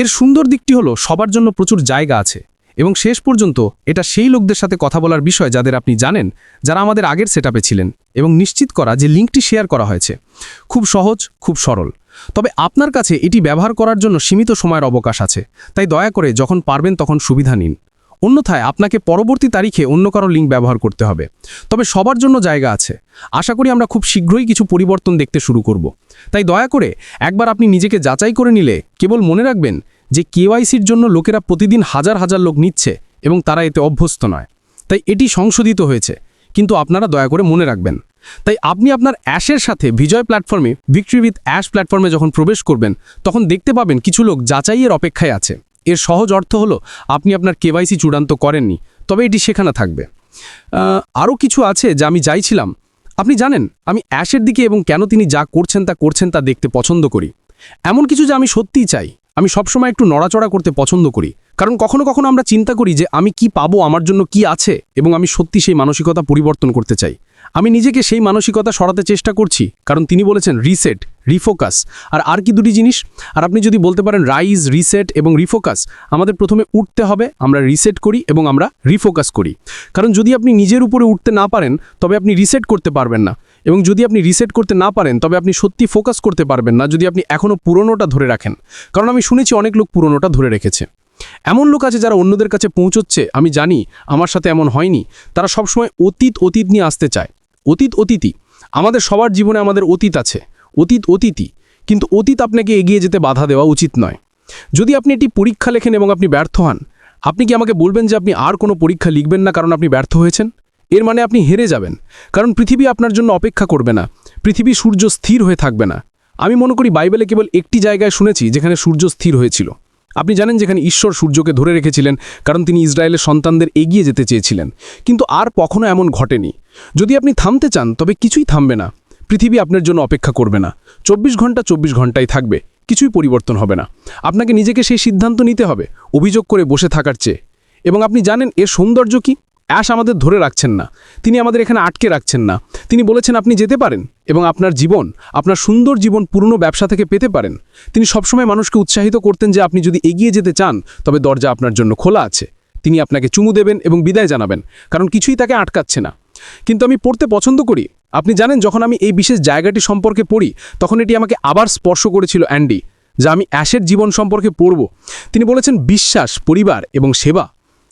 এর সুন্দর দিকটি হলো, সবার জন্য প্রচুর জায়গা আছে এবং শেষ পর্যন্ত এটা সেই লোকদের সাথে কথা বলার বিষয় যাদের আপনি জানেন, যারা আমাদের আগের সেট ছিলেন এবং নিশ্চিত করা যে লিঙ্কটি শেয়ার করা হয়েছে। খুব সহজ, খুব সরল। তবে আপনার কাছে এটি ব্যবহার করার জন্য সীমিত সময়ের অবকাশ আছে, তাই দয়া করে যখন পারবেন তখন সুবিধা নিন। অন্যথায় আপনাকে পরবর্তী তারিখে অন্য কারও লিঙ্ক ব্যবহার করতে হবে। তবে সবার জন্য জায়গা আছে। আশা করি আমরা খুব শীঘ্রই কিছু পরিবর্তন দেখতে শুরু করব। তাই দয়া করে একবার আপনি নিজেকে যাচাই করে নিলে কেবল মনে রাখবেন যে কেওয়াইসির জন্য লোকেরা প্রতিদিন হাজার হাজার লোক নিচ্ছে এবং তারা এতে অভ্যস্ত নয়। তাই এটি সংশোধিত হয়েছে, কিন্তু আপনারা দয়া করে মনে রাখবেন। তাই আপনি আপনার অ্যাশের সাথে বিজয় প্ল্যাটফর্মে ভিক্টরি উইথ অ্যাশ প্ল্যাটফর্মে যখন প্রবেশ করবেন, তখন দেখতে পাবেন কিছু লোক যাচাইয়ের অপেক্ষায় আছে। এর সহজ অর্থ হলো, আপনি আপনার কেওয়াইসি চূড়ান্ত করেননি, তবে এটি সেখানে থাকবে। আরও কিছু আছে যা আমি চাইছিলাম আপনি জানেন, আমি অ্যাশের দিকে এবং কেন তিনি যা করছেন তা করছেন তা দেখতে পছন্দ করি। এমন কিছু যা আমি সত্যিই চাই। আমি সবসময় একটু নড়াচড়া করতে পছন্দ করি। কারণ কখনো কখনো আমরা চিন্তা করি যে, আমি কি পাবো, আমার জন্য কি আছে, এবং আমি সত্যি সেই মানসিকতা পরিবর্তন করতে চাই। আমি নিজেকে সেই মানসিকতা সরাতে চেষ্টা করছি, কারণ তিনি বলেছেন, রিসেট। রিফোকাস আর আর কি দুটি জিনিস? আর আপনি যদি বলতে পারেন রাইজ রিসেট এবং রিফোকাস আমাদের প্রথমে উঠতে হবে, আমরা রিসেট করি এবং আমরা রিফোকাস করি। কারণ যদি আপনি নিজের উপরে উঠতে না পারেন, তবে আপনি রিসেট করতে পারবেন না। এবং যদি আপনি রিসেট করতে না পারেন, তবে আপনি সত্যি ফোকাস করতে পারবেন না যদি আপনি এখনও পুরনোটা ধরে রাখেন। কারণ আমি শুনেছি অনেক লোক পুরনোটা ধরে রেখেছে। এমন লোক আছে যারা অন্যদের কাছে পৌঁছচ্ছে, আমি জানি, আমার সাথে এমন হয়নি। তারা সবসময় অতীত অতীত নিয়ে আসতে চায়। অতীত অতীতই। আমাদের সবার জীবনে আমাদের অতীত আছে। অতীত অতীতই কিন্তু অতীত আপনাকে এগিয়ে যেতে বাধা দেওয়া উচিত নয়। যদি আপনি এটি পরীক্ষা লেখেন এবং আপনি ব্যর্থ হন, আপনি কি আমাকে বলবেন যে আপনি আর কোনো পরীক্ষা লিখবেন না কারণ আপনি ব্যর্থ হয়েছেন? এর মানে আপনি হেরে যাবেন, কারণ পৃথিবী আপনার জন্য অপেক্ষা করবে না। পৃথিবী সূর্য স্থির হয়ে থাকবে না। আমি মনে করি বাইবেলে কেবল একটি জায়গায় শুনেছি যেখানে সূর্য স্থির হয়েছিল। আপনি জানেন যেখানে ঈশ্বর সূর্যকে ধরে রেখেছিলেন, কারণ তিনি ইসরায়েলের সন্তানদের এগিয়ে যেতে চেয়েছিলেন। কিন্তু আর কখনো এমন ঘটেনি। যদি আপনি থামতে চান, তবে কিছুই থামবে না। পৃথিবী আপনার জন্য অপেক্ষা করবে না। চব্বিশ ঘণ্টা চব্বিশ ঘন্টাই থাকবে, কিছুই পরিবর্তন হবে না। আপনাকে নিজেকে সেই সিদ্ধান্ত নিতে হবে, অভিযোগ করে বসে থাকার চেয়ে। এবং আপনি জানেন, এর সৌন্দর্য কি? অ্যাশ আমাদের ধরে রাখছেন না। তিনি আমাদের এখানে আটকে রাখছেন না। তিনি বলেছেন, আপনি যেতে পারেন এবং আপনার জীবন, আপনার সুন্দর জীবন পুরনো ব্যবসা থেকে পেতে পারেন। তিনি সবসময় মানুষকে উৎসাহিত করতেন যে, আপনি যদি এগিয়ে যেতে চান, তবে দরজা আপনার জন্য খোলা আছে। তিনি আপনাকে চুমু দেবেন এবং বিদায় জানাবেন, কারণ কিছুই তাকে আটকাচ্ছে না। কিন্তু আমি পড়তে পছন্দ করি। আপনি জানেন, যখন আমি এই বিশেষ জায়গাটি সম্পর্কে পড়ি, তখন এটি আমাকে আবার স্পর্শ করেছিল অ্যান্ডি, যা আমি অ্যাশের জীবন সম্পর্কে পড়ব। তিনি বলেছেন, বিশ্বাস, পরিবার এবং সেবা।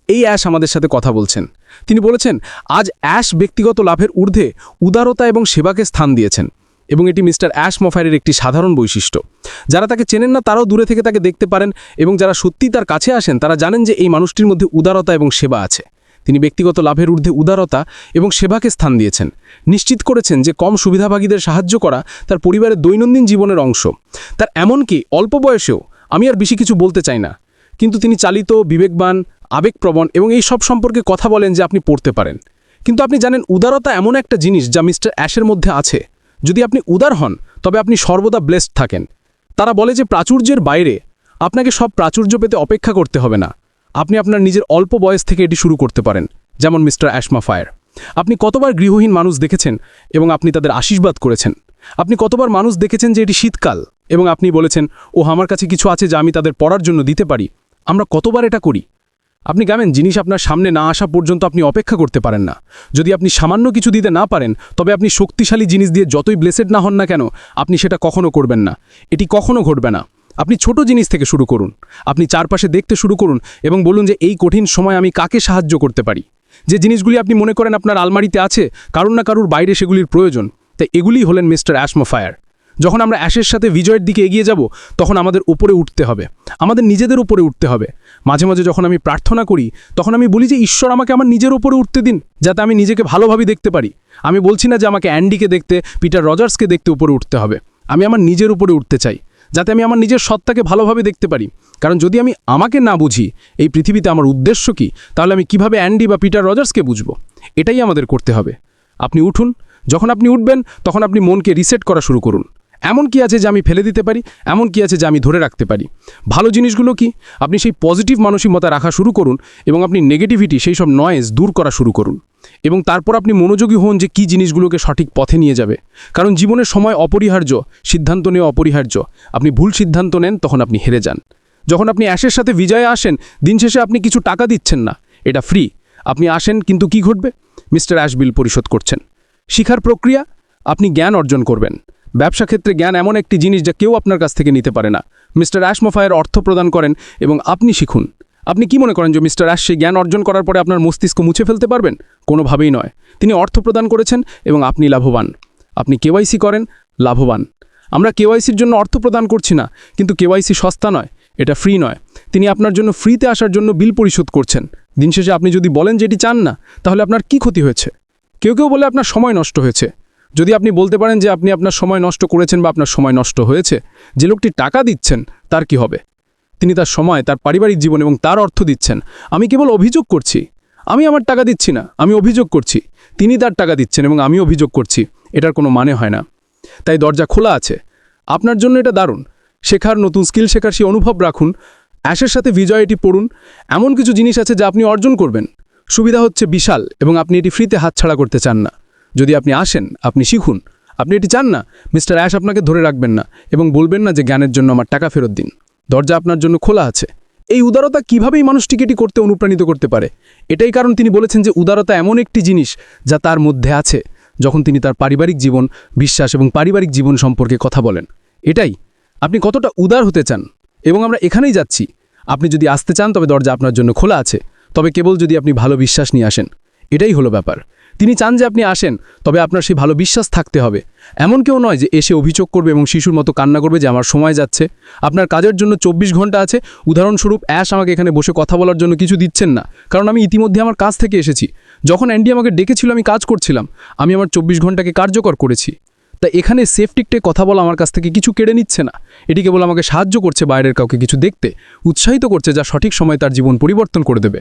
এই অ্যাশ আমাদের সাথে কথা বলছেন। তিনি বলেছেন, আজ অ্যাশ ব্যক্তিগত লাভের ঊর্ধ্বে উদারতা এবং সেবাকে স্থান দিয়েছেন এবং এটি মিস্টার অ্যাশ মফায়ারের একটি সাধারণ বৈশিষ্ট্য। যারা তাকে চেনেন না, তারাও দূরে থেকে তাকে দেখতে পারেন এবং যারা সত্যিই তার কাছে আসেন, তারা জানেন যে এই মানুষটির মধ্যে উদারতা এবং সেবা আছে। তিনি ব্যক্তিগত লাভের ঊর্ধ্বে উদারতা এবং সেবাকে স্থান দিয়েছেন। নিশ্চিত করেছেন যে কম সুবিধাভাগীদের সাহায্য করা তার পরিবারের দৈনন্দিন জীবনের অংশ। তার এমনকি অল্প বয়সেও আমি আর বেশি কিছু বলতে চাই না। কিন্তু তিনি চালিত, বিবেকবান, আবেগপ্রবণ এবং এই সব সম্পর্কে কথা বলেন যে আপনি পড়তে পারেন। কিন্তু আপনি জানেন, উদারতা এমন একটা জিনিস যা মিস্টার অ্যাশের মধ্যে আছে। যদি আপনি উদার হন, তবে আপনি সর্বদা ব্লেসড থাকেন। তারা বলে যে প্রাচুর্যের বাইরে আপনাকে সব প্রাচুর্য পেতে অপেক্ষা করতে হবে না। আপনি আপনার নিজের অল্প বয়স থেকে এটি শুরু করতে পারেন, যেমন মিস্টার অ্যাশমা ফায়ার। আপনি কতবার গৃহহীন মানুষ দেখেছেন এবং আপনি তাদের আশীর্বাদ করেছেন? আপনি কতবার মানুষ দেখেছেন যে এটি শীতকাল এবং আপনি বলেছেন ও আমার কাছে কিছু আছে যা আমি তাদের পড়ার জন্য দিতে পারি। আমরা কতবার এটা করি? আপনি গামেন, জিনিস আপনার সামনে না আসা পর্যন্ত আপনি অপেক্ষা করতে পারেন না। যদি আপনি সামান্য কিছু দিতে না পারেন, তবে আপনি শক্তিশালী জিনিস দিয়ে যতই ব্লেসেড না হন না কেন, আপনি সেটা কখনো করবেন না। এটি কখনো ঘটবে না। আপনি ছোট জিনিস থেকে শুরু করুন। আপনি চারপাশে দেখতে শুরু করুন এবং বলুন যে এই কঠিন সময় আমি কাকে সাহায্য করতে পারি। যে জিনিসগুলি আপনি মনে করেন আপনার আলমারিতে আছে, কারুর না কারুর বাইরে সেগুলির প্রয়োজন। তাই এগুলি হলেন মিস্টার অ্যাশমোফায়ার যখন আমরা অ্যাশের সাথে বিজয়ের দিকে এগিয়ে যাব, তখন আমাদের উপরে উঠতে হবে। আমাদের নিজেদের উপরে উঠতে হবে। মাঝে মাঝে যখন আমি প্রার্থনা করি, তখন আমি বলি যে, ঈশ্বর, আমাকে আমার নিজের উপরে উঠতে দিন, যাতে আমি নিজেকে ভালোভাবে দেখতে পারি। আমি বলছি না যে, আমাকে অ্যান্ডিকে দেখতে, পিটার রজার্সকে দেখতে উপরে উঠতে হবে। আমি আমার নিজের উপরে উঠতে চাই। যাতে আমি আমার নিজের সত্তাকে ভালোভাবে দেখতে পারি। কারণ যদি আমি আমাকে না বুঝি, এই পৃথিবীতে আমার উদ্দেশ্য কি, তাহলে আমি কীভাবে অ্যান্ডি বা পিটার রজার্সকে বুঝব? এটাই আমাদের করতে হবে। আপনি উঠুন, যখন আপনি উঠবেন, তখন আপনি মনকে রিসেট করা শুরু করুন। এমন কি আছে যে আমি ফেলে দিতে পারি? এমন কি আছে যে আমি ধরে রাখতে পারি? ভালো জিনিসগুলো কি? আপনি সেই পজিটিভ মানসিকতা রাখা শুরু করুন এবং আপনি নেগেটিভিটি সেই সব নয়েজ দূর করা শুরু করুন। এবং তারপর আপনি মনোযোগী হন যে কি জিনিসগুলোকে সঠিক পথে নিয়ে যাবে। কারণ জীবনের সময় অপরিহার্য, সিদ্ধান্ত নেওয়া অপরিহার্য। আপনি ভুল সিদ্ধান্ত নেন, তখন আপনি হেরে যান। যখন আপনি অ্যাশের সাথে বিজয়ে আসেন, দিন শেষে আপনি কিছু টাকা দিচ্ছেন না। এটা ফ্রি আপনি আসেন, কিন্তু কি ঘটবে? মিস্টার অ্যাশ বিল পরিশোধ করছেন। শিখার প্রক্রিয়া? আপনি জ্ঞান অর্জন করবেন। ব্যবসা ক্ষেত্রে জ্ঞান এমন একটি জিনিস যা কেউ আপনার কাছ থেকে নিতে পারে না। মিস্টার অ্যাশমোফায়ের অর্থ প্রদান করেন এবং আপনি শিখুন। আপনি কি মনে করেন যে মিস্টার অ্যাশ সেই জ্ঞান অর্জন করার পরে আপনার মস্তিষ্ক মুছে ফেলতে পারবেন? কোনোভাবেই নয়। তিনি অর্থ প্রদান করেছেন এবং আপনি লাভবান। আপনি কেওয়াইসি করেন, লাভবান। আমরা কেওয়াইসির জন্য অর্থ প্রদান করছি না, কিন্তু কেওয়াইসি সস্তা নয়, এটা ফ্রি নয়। তিনি আপনার জন্য ফ্রিতে আসার জন্য বিল পরিশোধ করছেন। দিন শেষে আপনি যদি বলেন যেটি চান না, তাহলে আপনার কি ক্ষতি হয়েছে? কেউ কেউ বলে আপনার সময় নষ্ট হয়েছে। যদি আপনি বলতে পারেন যে আপনি আপনার সময় নষ্ট করেছেন বা আপনার সময় নষ্ট হয়েছে, যে লোকটি টাকা দিচ্ছেন, তার কি হবে? তিনি তার সময়, তার পারিবারিক জীবন এবং তার অর্থ দিচ্ছেন। আমি কেবল অভিযোগ করছি। আমি আমার টাকা দিচ্ছি না, আমি অভিযোগ করছি। তিনি তার টাকা দিচ্ছেন এবং আমি অভিযোগ করছি। এটার কোনো মানে হয় না। তাই দরজা খোলা আছে। আপনার জন্য এটা দারুণ। শেখার নতুন স্কিল শেখার সেই অনুভব রাখুন। অ্যাশের সাথে বিজয় এটি পড়ুন। এমন কিছু জিনিস আছে যা আপনি অর্জন করবেন। সুবিধা হচ্ছে বিশাল এবং আপনি এটি ফ্রিতে হাতছাড়া করতে চান না। যদি আপনি আসেন, আপনি শিখুন। আপনি এটি চান না, মিস্টার অ্যাশ আপনাকে ধরে রাখবেন না এবং বলবেন না যে জ্ঞানের জন্য আমার টাকা ফেরত দিন। দরজা আপনার জন্য খোলা আছে। এই উদারতা কিভাবেই মানুষটিকে এটি করতে অনুপ্রাণিত করতে পারে? এটাই কারণ তিনি বলেছেন যে উদারতা এমন একটি জিনিস যা তার মধ্যে আছে, যখন তিনি তার পারিবারিক জীবন, বিশ্বাস এবং পারিবারিক জীবন সম্পর্কে কথা বলেন। এটাই, আপনি কতটা উদার হতে চান? এবং আমরা এখানেই যাচ্ছি। আপনি যদি আসতে চান, তবে দরজা আপনার জন্য খোলা আছে। তবে কেবল যদি আপনি ভালো বিশ্বাস নিয়ে আসেন। এটাই হলো ব্যাপার। তিনি চান যে আপনি আসেন, তবে আপনার সেই ভালো বিশ্বাস থাকতে হবে। এমন কেউ নয় যে এসে অভিযোগ করবে এবং শিশুর মতো কান্না করবে যে আমার সময় যাচ্ছে। আপনার কাজের জন্য চব্বিশ ঘণ্টা আছে, উদাহরণস্বরূপ অ্যাশ আমাকে এখানে বসে কথা বলার জন্য কিছু দিচ্ছেন না, কারণ আমি ইতিমধ্যে আমার কাজ থেকে এসেছি। যখন অ্যান্ডি আমাকে ডেকেছিল, আমি কাজ করছিলাম। আমি আমার চব্বিশ ঘন্টাকে কার্যকর করেছি। তা এখানে সেফটিকটে কথা বলা আমার কাছ থেকে কিছু কেড়ে নিচ্ছে না। এটি কেবল আমাকে সাহায্য করছে বাইরের কাউকে কিছু দেখতে, উৎসাহিত করছে যা সঠিক সময় তার জীবন পরিবর্তন করে দেবে।